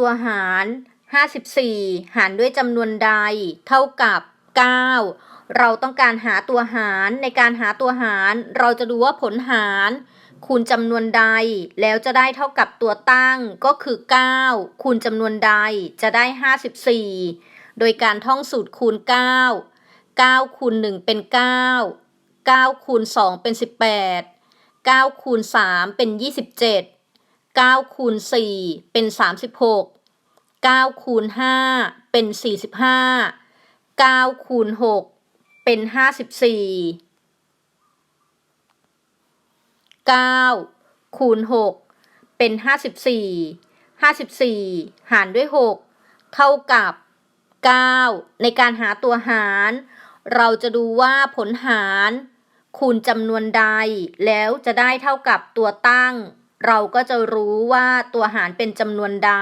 ตัวหาร 54 หารด้วยจำนวนใด เท่ากับ 9 เราต้องการหาตัวหารในการหาตัวหาร เราจะดูว่าผลหารคูณจำนวนใดแล้วจะได้เท่ากับตัวตั้งก็คือ 9 คูณจำนวนใดจะได้ 54 โดยการท่องสูตรคูณ 9 9คูณ1เป็น 9 9คูณ2เป็น 18 9คูณ3เป็น 27 9คูณ4เป็น 36 9คูณ5เป็น 45 9คูณ6เป็น 54 9คูณ6เป็น 54 54 หารด้วย 6 เท่ากับ 9 ในการหาตัวหาร เราจะดูว่าผลหารคูณจำนวนใดแล้วจะได้เท่ากับตัวตั้ง เราก็จะรู้ว่าตัวหารเป็นจำนวนใด